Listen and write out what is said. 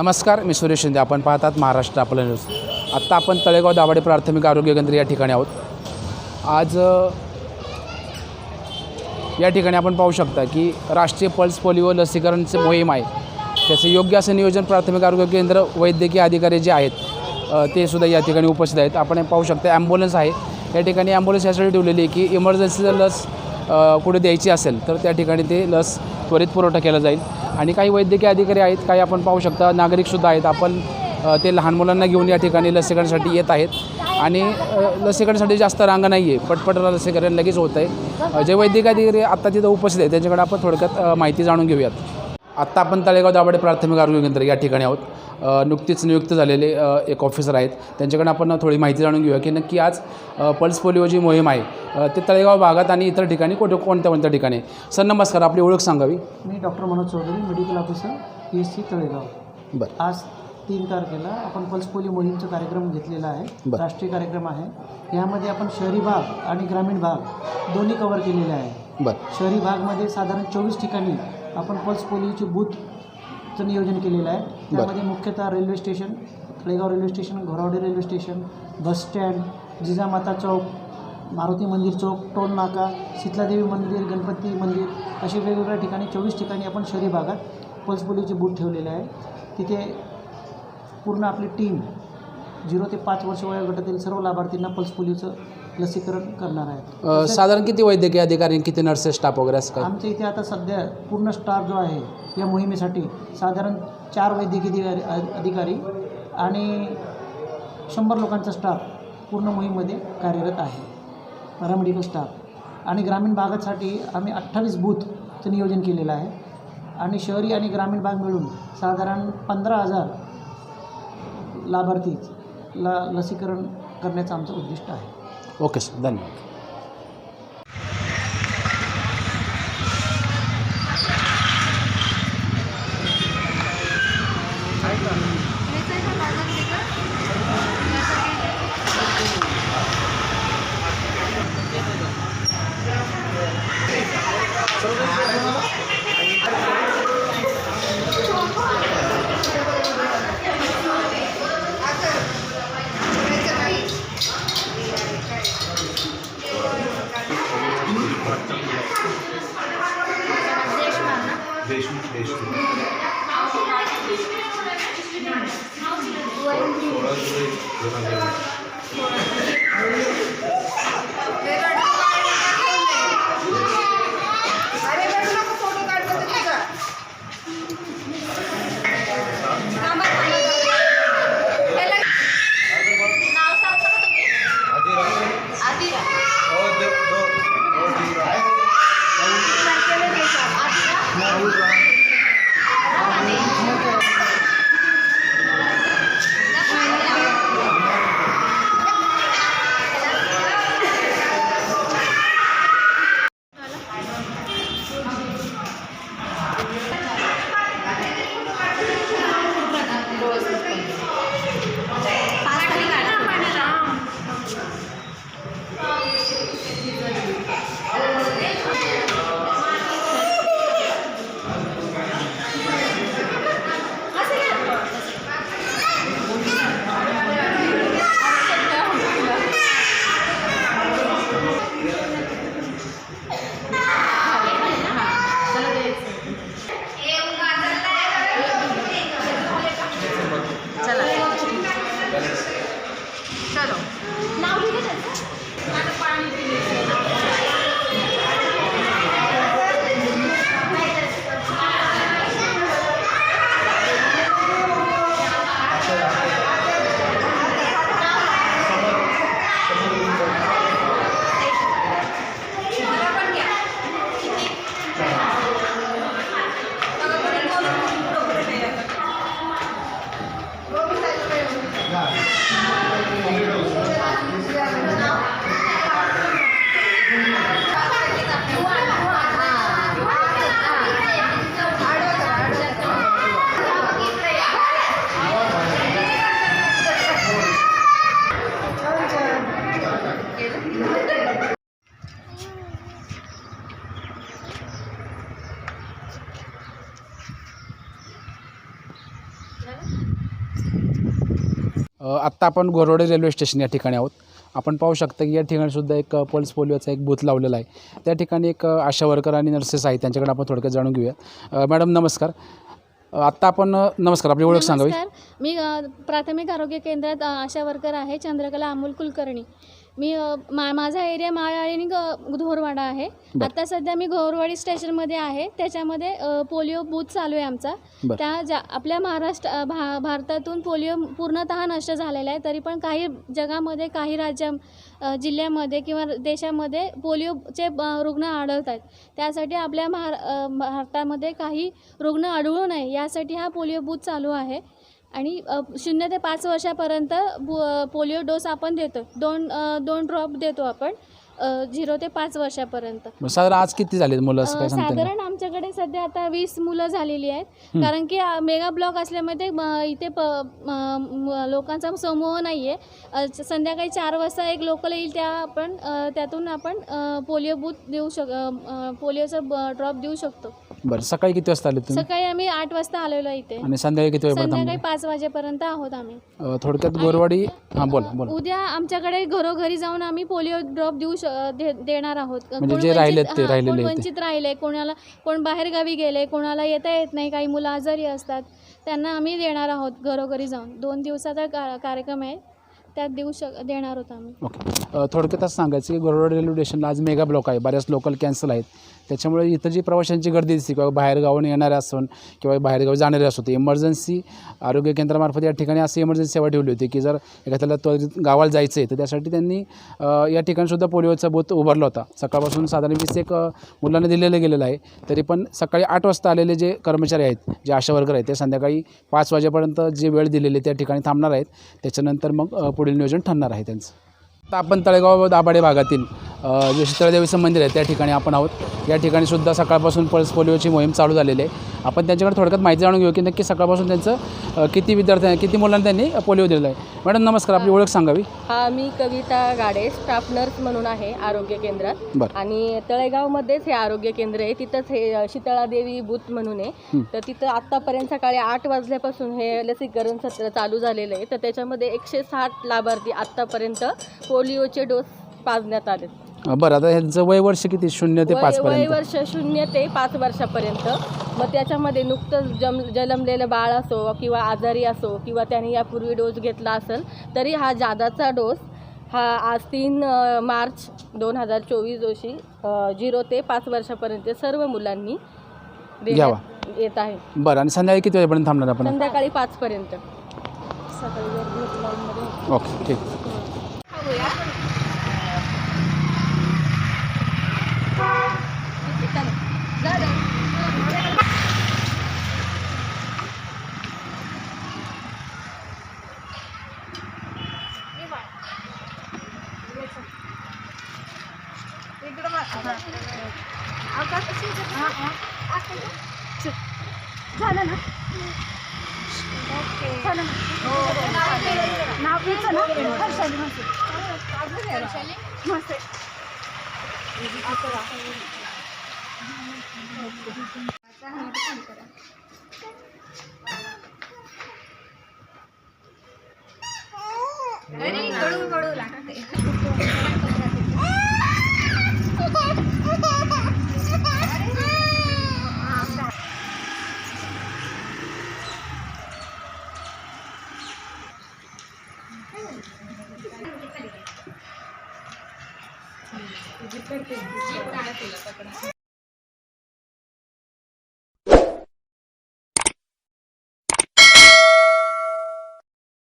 नमस्कार मी सुरेश शिंदे. आपण पाहतात महाराष्ट्र आपलं न्यूज आत्ता आपण तळेगाव दाभाडे प्राथमिक आरोग्य केंद्र या ठिकाणी आहोत. आज या ठिकाणी आपण पाहू शकता की राष्ट्रीय पल्स पोलिओ लसीकरणचे मोहीम आहे. त्याचे योग्य असं नियोजन प्राथमिक आरोग्य केंद्र वैद्यकीय अधिकारी जे आहेत ते सुद्धा या ठिकाणी उपस्थित आहेत. आपण पाहू शकता ॲम्ब्युलन्स आहे. या ठिकाणी ॲम्ब्युलन्स यासाठी ठेवलेली आहे की इमर्जन्सी लस कुठे द्यायची असेल तर त्या ठिकाणी ते लस त्वरित पुरवठा केला जाईल. आणि काही वैद्यकीय अधिकारी आहेत काही आपण पाहू शकता नागरिकसुद्धा आहेत. आपण ते लहान मुलांना घेऊन या ठिकाणी लसीकरणासाठी येत आहेत. आणि लसीकरणासाठी जास्त रांग नाही आहे पटपट लसीकरण लगेच होत आहे. जे वैद्यकीय अधिकारी आत्ता तिथं उपस्थित आहेत त्यांच्याकडे आपण थोडक्यात माहिती जाणून घेऊयात. आत्ता आपण तळेगाव दाभाडे प्राथमिक आरोग्य केंद्र या ठिकाणी आहोत. नुकतीच नियुक्त झालेले एक ऑफिसर आहेत. त्यांच्याकडे आपण थोडी माहिती जाणून घेऊया की नक्की आज पल्स पोलिओ जी मोहीम आहे ते तळेगाव भागात आणि इतर ठिकाणी कोणत्या कोणत्या कोणत्या ठिकाणी सर नमस्कार. आपली ओळख सांगावी. मी doctor Manoj Chaudhari medical officer P S C Talegaon. बरं. आज तीन तारखेला आपण पल्स पोलिओ मोहीमचा कार्यक्रम घेतलेला आहे. बरं. राष्ट्रीय कार्यक्रम आहे. यामध्ये आपण शहरी भाग आणि ग्रामीण भाग दोन्ही कवर केलेले आहे. बरं. शहरी भागमध्ये साधारण चोवीस ठिकाणी आपण पल्स पोलिओची बूथचं नियोजन केलेलं आहे. त्यामध्ये मुख्यतः railway station Talegaon railway station Ghorawade railway station bus stand Jijamata चौक मारुती मंदिर चौक टोल नाका शीतलादेवी मंदिर गणपती मंदिर असे वेगवेगळ्या ठिकाणी चोवीस ठिकाणी आपण शहरी भागात पल्स पोलिओचे बूथ ठेवलेले आहे. तिथे पूर्ण आपली टीम झिरो ते पाच वर्ष वयोगटातील सर्व लाभार्थींना पल्स पोलिओचं लसीकरण करणार आहे अ, साधारण किती वैद्यकीय अधिकारी किती नर्सेस स्टाफ वगैरे असं काय आमच्या इथे आता सध्या पूर्ण स्टाफ जो आहे या मोहिमेसाठी साधारण चार वैद्यकीय अधिकारी आणि शंभर लोकांचा स्टाफ पूर्ण मोहीममध्ये कार्यरत आहे. Paramedical staff. आणि ग्रामीण भागासाठी आम्ही अठ्ठावीस बूथचं नियोजन केलेलं आहे. आणि शहरी आणि ग्रामीण भाग मिळून साधारण पंधरा हजार लाभार्थी ला लसीकरण करण्याचं आमचं उद्दिष्ट आहे. ओके सर धन्यवाद. नाव 제가 지시하면요. आत्ता आपण गोरवडे रेल्वे स्टेशन या ठिकाणी आहोत. आपण पाहू शकता की या ठिकाणी सुद्धा एक पल्स पोलिओचा एक बूथ लावलेला आहे. त्या ठिकाणी एक आशा वर्कर आणि नर्सेस आहेत. त्यांच्याकडे आपण थोडक्यात जाणून घेऊया. मॅडम नमस्कार. आत्ता आपण नमस्कार. आपली ओळख सांगावी. मी प्राथमिक आरोग्य केंद्रात आशा वर्कर आहे चंद्रकला अमोल कुलकर्णी. मी मा माझा एरिया माळाळी आणि ग- धोरवाडा आहे. बरं. आता सध्या मी घोरवाडी स्टेशनमध्ये आहे. त्याच्यामध्ये अ, पोलिओ बूथ चालू आहे आमचा. बरं. त्या ज्या आपल्या महाराष्ट्र अ, भा भारतातून पोलिओ पूर्णतः नष्ट झालेला आहे. तरी पण काही जगामध्ये काही राज्या अ, जिल्ह्यामध्ये किंवा देशामध्ये पोलिओचे अ, रुग्ण आढळत आहेत त्यासाठी आपल्या महार अ, भारतामध्ये काही रुग्ण आढळू नये. यासाठी हा पोलिओ बूथ चालू आहे. आणि शून्य ते पाच वर्षापर्यंत पोलिओ डोस आपण देतो. दोन दोन ड्रॉप देतो आपण झिरो ते पाच वर्षापर्यंत. साधारण आज किती झाले मुलं? साधारण आमच्याकडे सध्या आता वीस मुलं झालेली आहेत. कारण की मेगा ब्लॉक असल्यामध्ये इथे लोकांचा समूह नाही आहे संध्याकाळी चार वाजता एक लोकल येईल त्या आपण त्यातून आपण पोलिओ बूथ देऊ शक पोलिओचा ड्रॉप देऊ शकतो. बरं सकाळी किती वाजता आले तुम्ही? सकाळी आम्ही आठ वाजता आलेलो आहे इथे. आणि संध्याकाळी किती वेळपर्यंत संध्याकाळी थांबले? पाच वाजेपर्यंत आहोत आम्ही. अ, थोडक्यात गोरवाडी हां बोला बोला. उद्या आमच्याकडे घरोघरी जाऊन आम्ही पोलिओ ड्रॉप देऊ श दे- देणार आहोत. म्हणजे जे वंचित- राहिलेत ते, हां, राहिलेले कोण आहेत ते. वंचित राहिले कोणाला कोण बाहेरगावी गेले कोणाला येता येत नाही काही मुलं आजारी असतात त्यांना आम्ही देणार आहोत घरोघरी जाऊन. दोन दिवसाचा का कार्यक्रम आहे. त्यात देऊ शक देणार होतो आम्ही. ओके. थोडक्यात असं सांगायचं की गोरवाड रेल्वे स्टेशनला आज मेगा ब्लॉक आहे. बऱ्याच लोकल कॅन्सल आहेत. त्याच्यामुळे इथं जी प्रवाशांची गर्दी दिसते किंवा बाहेरगावून येणारे असून किंवा बाहेरगावी जाणारे असो ते इमर्जन्सी आरोग्य केंद्रामार्फत या ठिकाणी अशी इमर्जन्सी सेवा ठेवली होती की जर एखाद्याला त्वरित गावाला जायचं आहे तर त्यासाठी त्यांनी या ठिकाणीसुद्धा पोलिओचा बूथ उभारला होता. सकाळपासून साधारण वीस एक मुलांना दिलेलं गेलेलं आहे. तरी पण सकाळी आठ वाजता आलेले जे कर्मचारी आहेत जे आशा वर्कर आहेत ते संध्याकाळी पाच वाजेपर्यंत जे वेळ दिलेली आहे त्या ठिकाणी थांबणार आहेत. त्याच्यानंतर मग पुढील नियोजन ठरणार आहे त्यांचं. आता आपण तळेगाव दाभाडे भागातील जे शीतळदेवीचं मंदिर आहे त्या ठिकाणी आपण आहोत. या ठिकाणी सुद्धा सकाळपासून पल्स पोलिओची मोहीम चालू झालेली आहे. आपण त्यांच्याकडे थोडक्यात माहिती जाणून घेऊ की नक्की सकाळपासून त्यांचं किती विद्यार्थ्यांना किती मुलांना त्यांनी पोलिओ दिलेला आहे. मॅडम नमस्कार आपली ओळख सांगावी? हा मी कविता गाडे स्टाफ नर्स म्हणून आहे आरोग्य केंद्रात. बरं. आणि तळेगावमध्येच हे आरोग्य केंद्र आहे. तिथंच हे शीतळादेवी बूथ म्हणून आहे. तर तिथं आत्तापर्यंत सकाळी आठ वाजल्यापासून हे लसीकरण सत्र चालू झालेलं आहे. तर त्याच्यामध्ये एकशे साठ लाभार्थी आत्तापर्यंत पोलिओचे डोस पाजण्यात आले बरं आता ह्यांचं वय वर्ष किती? शून्य ते वय वय वर्ष शून्य ते पाच वर्षापर्यंत. मग त्याच्यामध्ये नुकतंच जम जन्मलेलं बाळ असो किंवा आजारी असो किंवा त्याने यापूर्वी डोस घेतला असेल तरी हा जादाचा डोस हा आज तीन अ, मार्च दोन हजार चोवीस रोजी अ, झिरो ते पाच वर्षापर्यंत सर्व मुलांनी देण्यात येत आहे. बरं आणि संध्याकाळी किती वाजेपर्यंत थांबणार आपण? संध्याकाळी पाचपर्यंत ओके ठीक. झालं ना झालं ना नाव घ्यायचं ना हर्षाली मस्त मस्त करा Sí, sí.